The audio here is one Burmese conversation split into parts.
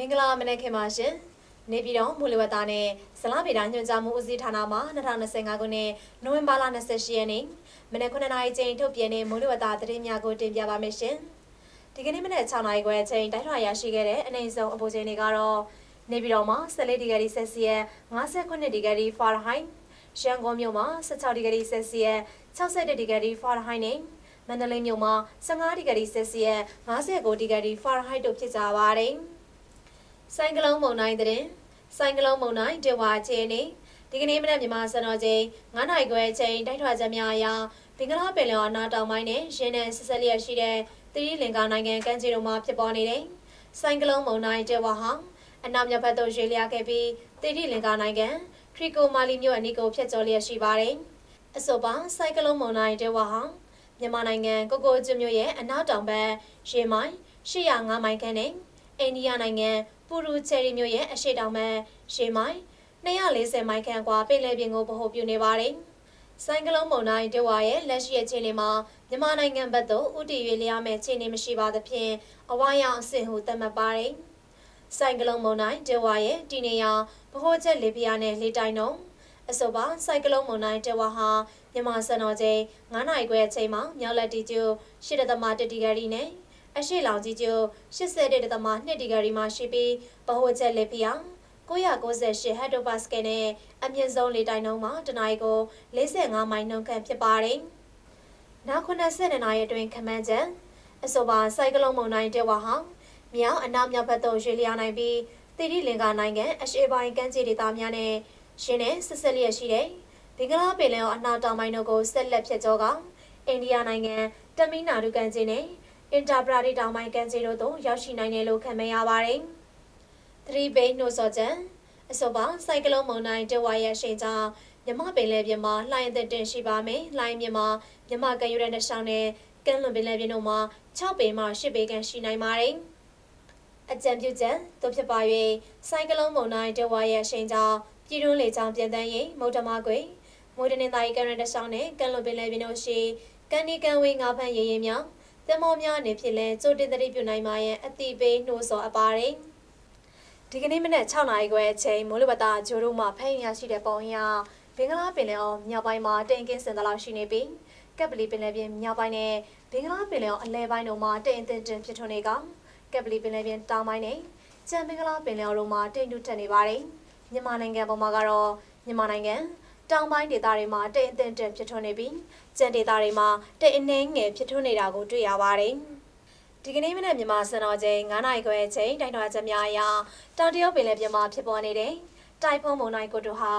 မင်္ဂလာမနက်ခင်ပါရှင်။နေပြည်တော်မူလဝတ္တနဲ့ဇလားဗေဒညွှန်ကြားမှုဦးစီးဌာနမှ2025ခုနှစ်နိုဝင်ဘာလ28ရက်နေ့မနက်9:00နာရီချိန်ထုတ်ပြန်တဲ့မူလဝတ္တသတင်းများကိုတင်ပြပါမယ်ရှင်။ဒီကနေ့မနက်6:00နာရီခွဲအချိန်တိုင်းထွာရရှိခဲ့တဲ့အနေဆုံးအပူချိန်တွေကတော့နေပြည်တော်မှာ14ဒီဂရီဆက်စီယပ်59ဒီဂရီဖာရင်ဟိုက်ရန်ကုန်မြို့မှာ16ဒီဂရီဆက်စီယပ်62ဒီဂရီဖာရင်ဟိုက်နဲ့မန္တလေးမြို့မှာ15ဒီဂရီဆက်စီယပ်59ဒီဂရီဖာရင်ဟိုက်တို့ဖြစ်ကြပါတယ်။ ဆိုင်ကလုန်းမုန်တိုင်းတဲ့ဆိုင်ကလုန်းမုန်တိုင်းဒေဝါချေနေဒီကနေ့မနက်မြန်မာစံတော်ချိန်9နာရီခွဲအချိန်တိုက်ထွာချက်များအရဘင်္ဂလားပင်လယ်အနားတောင်ပိုင်းနဲ့ရင်းနဲ့ဆက်ဆက်လျက်ရှိတဲ့သီရိလင်္ကာနိုင်ငံကမ်းခြေတို့မှာဖြစ်ပေါ်နေတဲ့ဆိုင်ကလုန်းမုန်တိုင်းဒေဝါဟာအနောက်မြောက်ဘက်သို့ရွေ့လျားခဲ့ပြီးသီရိလင်္ကာနိုင်ငံထရီကိုမာလီမြို့အနီးကိုဖြတ်ကျော်လျက်ရှိပါတယ်။အဆိုပါဆိုင်ကလုန်းမုန်တိုင်းဒေဝါဟာမြန်မာနိုင်ငံကိုကိုကျွမြို့ရဲ့အနောက်တောင်ဘက်ရေမိုင်805မိုင်ခန့်နဲ့အိန္ဒိယနိုင်ငံ ပူရူချယ်ရီမြို့ရဲ့အရှေ့တောင်ဘက်ရေမိုင်240မိုင်ခန့်ကွာပင်လယ်ပြင်ကိုဗဟိုပြုနေပါတယ်။ဆိုင်ကလုန်းမုန်တိုင်းဒေဝါရဲ့လက်ရှိအခြေအနေမှာမြန်မာနိုင်ငံဘက်သို့ဥတီရွေလျားမဲ့အခြေအနေမရှိပါသဖြင့်အဝါရောင်အဆင့်ဟုသတ်မှတ်ပါတယ်။ဆိုင်ကလုန်းမုန်တိုင်းဒေဝါရဲ့တည်နေရာဗဟိုချက်လေပြင်းနဲ့လေတိုက်နှုန်းအဆိုပါဆိုင်ကလုန်းမုန်တိုင်းဒေဝါဟာမြန်မာစံတော်ချိန်9နာရီခွဲအချိန်မှာမြောက်လက်တီကျို8.1ဒီဂရီနဲ့ အရှိလောင်ကြီးကျို81.2ဒီဂရီမှာရှိပြီးဗဟိုချက်လေပြင်း998ဟက်တိုပါစကယ်နဲ့အမြင့်ဆုံးလေတိုက်နှုန်းမှာတနအီကို45မိုင်နှုန်းခန့်ဖြစ်ပါတယ်။နောက်90နာရီအတွင်းခမန်းချက်အဆိုပါစိုက်ကလုန်းမုန်တိုင်းတဲဝါဟာမြောက်အနောက်မြောက်ဘက်သို့ရွေ့လျားနိုင်ပြီးတိရိလင်္ကာနိုင်ငံအရှေ့ပိုင်းကမ်းခြေဒေသများနဲ့ရှင်းနဲ့ဆက်ဆက်လျက်ရှိတဲ့ဘင်္ဂလားပင်လယ်အော်အနောက်တောင်ပိုင်းတို့ကိုဆက်လက်ဖြတ်ကျော်ကအိန္ဒိယနိုင်ငံတမီနာဒူကန်ခြေနဲ့ အင်တာပရာဒီတောင်ပိုင်းကမ်းခြေတို့သို့ရောက်ရှိနိုင်တယ်လို့ခန့်မှန်းရပါတယ်။သတိပေးနှိုးဆော်ချက်အဆိုပါစိုက်ကလုန်းမုန်တိုင်းတဝါရဲ့ရှိန်ကြောင့်မြမပင်လယ်ပြင်မှာလှိုင်းအသင့်တင်ရှိပါမယ်။လှိုင်းမြမှာမြမကရွရတဲ့ရှောင်းနဲ့ကမ်းလွန်ပင်လယ်ပြင်တို့မှာ6ပေမှ10ပေခန့်ရှိနိုင်ပါတယ်။အကြံပြုချက်တို့ဖြစ်ပါ၍စိုက်ကလုန်းမုန်တိုင်းတဝါရဲ့ရှိန်ကြောင့်ပြည်တွင်းလေကြောင်းပြန်တန်းရင်မုတ်တမကွေမွေးတနင်္သာရီကရန်တရှောင်းနဲ့ကမ်းလွန်ပင်လယ်ပြင်တို့ရှိကန်ဒီကန်ဝေးငါးဖန်ရေရင်မြောင် သင်္ဘောများအနေဖြင့်လဲကြိုတင်သတိပြုနိုင်မှာရဲ့အတိပေးနှိုးဆော်အပ်ပါတယ်။ဒီကနေ့မနက်6နာရီခွဲအချိန်မိုးလေဝသဂျိုးတို့မှဖမ်းရရှိတဲ့ပုံအရဘင်္ဂလားပင်လယ်အော်မြောက်ပိုင်းမှာတိမ်ကင်းစင်သလောက်ရှိနေပြီးကပ်ပလီပင်လယ်ပြင်မြောက်ပိုင်းနဲ့ဘင်္ဂလားပင်လယ်အော်အလဲပိုင်းတို့မှာတိမ်အထင်တင်ဖြစ်ထွန်းနေကကပ်ပလီပင်လယ်ပြင်တောင်ပိုင်းနဲ့ကျန်ဘင်္ဂလားပင်လယ်အော်တို့မှာတိမ်တူတက်နေပါတယ်မြန်မာနိုင်ငံပေါ်မှာကတော့မြန်မာနိုင်ငံ တောင်ပိုင်းဒေသတွေမှာတိမ်အထင်တင်ဖြစ်ထွန်းနေပြီးကျန်ဒေသတွေမှာတိမ်အနှဲငယ်ဖြစ်ထွန်းနေတာကိုတွေ့ရပါတယ်ဒီကနေ့မနက်မြန်မာစံတော်ချိန်9နာရီခွဲအချိန်တိုင်တော်ချက်များအရတောင်တရုတ်ပင်လယ်ပြင်မှာဖြစ်ပေါ်နေတဲ့တိုက်ဖုန်းမုန်တိုင်းကိုတိုဟာ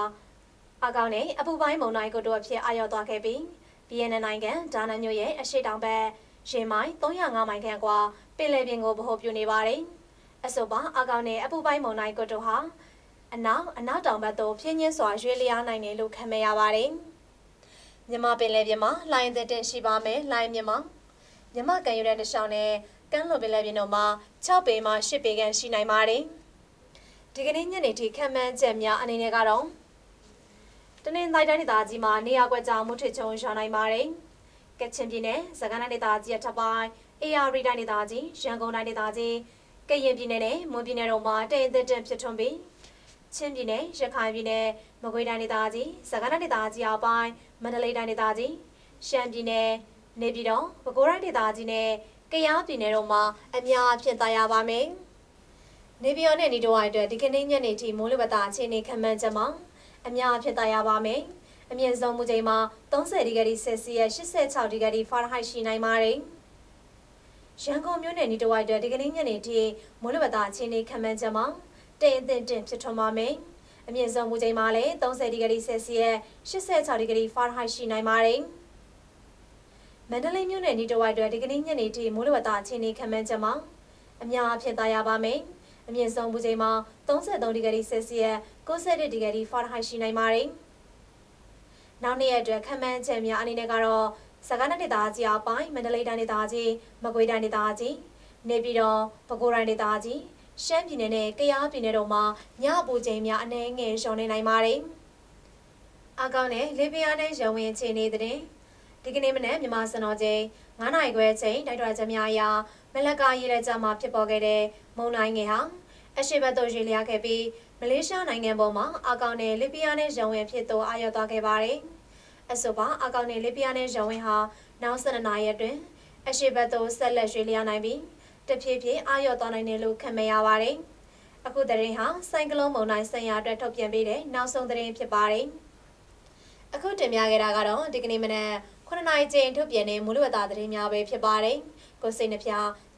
အကောင်နဲ့အပူပိုင်းမုန်တိုင်းကိုတိုအဖြစ်အာရုံသွားခဲ့ပြီး BNN နိုင်ငံဒါနန်မြို့ရဲ့အရှိတောင်ဘက်ရေမိုင်305မိုင်ခန့်ကွာပင်လယ်ပြင်ကိုဗဟိုပြုနေပါတယ်။အဆိုပါအကောင်နဲ့အပူပိုင်းမုန်တိုင်းကိုတိုဟာ အနောက်အနောက်တောင်ဘက်သို့ဖြင်းချင်းစွာရွေ့လျားနိုင်တယ်လို့ခန့်မှန်းရပါတယ်။မြန်မာပင်လယ်ပြင်မှာလိုင်းသက်တဲ့ရှိပါမယ်။လိုင်းမြန်မာမြမကန်ယူတဲ့တခြားနဲ့ကမ်းလွန်ပင်လယ်ပြင်တို့မှာ6ပေမှ10ပေခန့်ရှိနိုင်ပါတယ်။ဒီကနေ့ညနေထိခံမှန်းချက်များအနေနဲ့ကတော့တနင်္သာရီတိုင်းဒေသကြီးမှာနေရာကွက်ကြောင်မှုထစ်ချုံရွာနိုင်ပါတယ်။ကချင်ပြည်နယ်၊စကိုင်းတိုင်းဒေသကြီးအထက်ပိုင်း၊အေရရီတိုင်းဒေသကြီး၊ရန်ကုန်တိုင်းဒေသကြီး၊ကရင်ပြည်နယ်နဲ့မွန်ပြည်နယ်တို့မှာတိမ်အထက်တဖြစ်ထွန်းပြီး ချင်းပြည်နယ်၊ရခိုင်ပြည်နယ်၊မကွေးတိုင်းဒေသကြီး၊စကိုင်းတိုင်းဒေသကြီးအပိုင်း၊မန္တလေးတိုင်းဒေသကြီး၊ရှမ်းပြည်နယ်၊နေပြည်တော်၊ပဲခူးတိုင်းဒေသကြီးနဲ့ကယားပြည်နယ်တို့မှာအများအဖြစ်သာရပါမယ်။နေပြည်တော်နဲ့နီတိုဝိုင်အတွက်ဒီကနေ့ညနေထိမိုးလေဝသအခြေအနေခန့်မှန်းချက်မှာအများအဖြစ်သာရပါမယ်။အမြင့်ဆုံးမူချိန်မှာ30ဒီဂရီဆယ်စီယပ်86ဒီဂရီဖာရင်ဟိုက်ရှိနိုင်ပါတယ်။ရန်ကုန်မြို့နယ်နီတိုဝိုင်အတွက်ဒီကနေ့ညနေထိမိုးလေဝသအခြေအနေခန့်မှန်းချက်မှာ တိမ်အထင်တင်ဖြစ်ထွန်းပါမယ်။အမြင့်ဆုံးမူချိန်မှာလည်း30ဒီဂရီဆယ်စီယပ်86ဒီဂရီဖာရင်ဟိုက်ရှိနိုင်ပါတယ်။မန္တလေးမြို့နယ်နီတဝိုက်တွေဒီကနေ့ညနေထိမိုးလေဝသအခြေအနေခန့်မှန်းချက်မှာအများအဖြစ်သာရပါမယ်။အမြင့်ဆုံးပူချိန်မှာ33ဒီဂရီဆယ်စီယပ်61ဒီဂရီဖာရင်ဟိုက်ရှိနိုင်ပါတယ်။နောက်နေ့ရက်အတွက်ခန့်မှန်းချက်များအနေနဲ့ကတော့စကိုင်းတိုင်းဒေသကြီးအပိုင်းမန္တလေးတိုင်းဒေသကြီးမကွေးတိုင်းဒေသကြီးနေပြည်တော်ပဲခူးတိုင်းဒေသကြီး ရှမ်းပြည်နယ်နဲ့ကယားပြည်နယ်တို့မှာညအပူချိန်များအနည်းငယ်လျော့နေနိုင်ပါတယ်။အကောင့်နဲ့လေပြင်းနဲ့ရုံဝင်ခြေနေတဲ့ဒီကနေ့မနက်မြန်မာစံတော်ချိန်9နာရီခွဲချိန်တိုက်တွန်းချက်များအရမလက်ကရေးလက်ကြမှာဖြစ်ပေါ်ခဲ့တဲ့မုန်တိုင်းငယ်ဟာအရှိတ်ဘတ်သို့ရွေ့လျားခဲ့ပြီးမလေးရှားနိုင်ငံပေါ်မှာအကောင့်နဲ့လီဘီယာနဲ့ရုံဝင်ဖြစ်သို့အာရုံသွားခဲ့ပါတယ်။အဆိုပါအကောင့်နဲ့လီဘီယာနဲ့ရုံဝင်ဟာနောက်12နာရီအတွင်းအရှိတ်ဘတ်သို့ဆက်လက်ရွေ့လျားနိုင်ပြီး တဖြည်းဖြည်းအာရုံသွားနိုင်တယ်လို့ခန့်မှန်းရပါတယ်။အခုသတင်းဟာစိုင်းကလုံးမုံတိုင်းဆင်ရာအတွက်ထုတ်ပြန်ပေးတဲ့နောက်ဆုံးသတင်းဖြစ်ပါတယ်။အခုတင်ပြခဲ့တာကတော့ဒီကနေ့မနက်9နာရီချိန်ထုတ်ပြန်တဲ့မူလဝတ္တသတင်းများပဲဖြစ်ပါတယ်။ကိုစိတ်နှပြ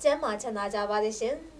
ကျမ်းမာချမ်းသာကြပါစေရှင်။